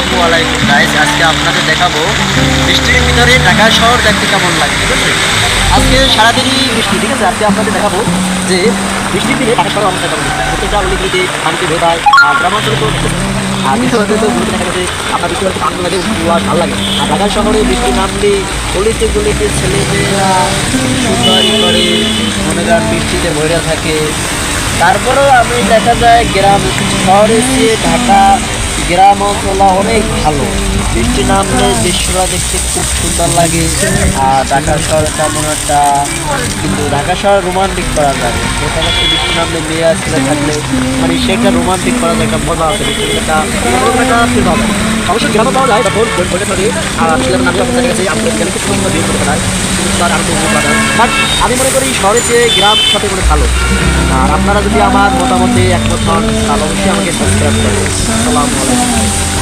আসসালামু আলাইকুম। গাইস আজকে আপনাদের দেখাবো বৃষ্টির ভিতরে ঢাকা শহর দেখতে কেমন লাগে ঠিক আছে আজকে সারাদিনই বৃষ্টি, ঠিক আছে? আজকে আপনাদের দেখাবো যে বৃষ্টির দিনে ঢাকা শহর অবস্থা কেমন প্রত্যেকটা অলিগুলিতে পানিতে ভেবায় আর গ্রামাঞ্চলে তো আর তো দেখা গেছে আপনার ভালো লাগে। আর ঢাকা শহরে বৃষ্টি নামলে গলিতে গলিতে ছেলেমেয়েরা করে মনে করেন বৃষ্টিতে ভরে থাকে। তারপরেও আমি দেখা যায় গ্রাম শহরে ঢাকা গ্রাম অঞ্চল অনেক ভালো। বৃষ্টি নামলে দৃশ্যটা দেখতে খুব সুন্দর লাগে। আর ঢাকা শহর কেমন একটা কিন্তু ঢাকা শহর রোমান্টিক করা যাবে দেখা বৃষ্টি মেয়ে আসলে থাকলে। মানে সে একটা রোমান্টিক করার একটা মজা আছে একটা একটা feel হবে অবশ্যই গ্রামে পাওয়া যায় আর আসলে আমি দেখা গেছে আমাদের এখানে খুব সুন্দর বিয়ে করতে পারে তার বাট আমি মনে করি শহরে চেয়ে গ্রাম সাথে করে ভালো। আর আপনারা যদি আমার মতামতে একমত হন, তাহলে অবশ্যই আমাকে সাবস্ক্রাইব করবেন। আলাইকুম।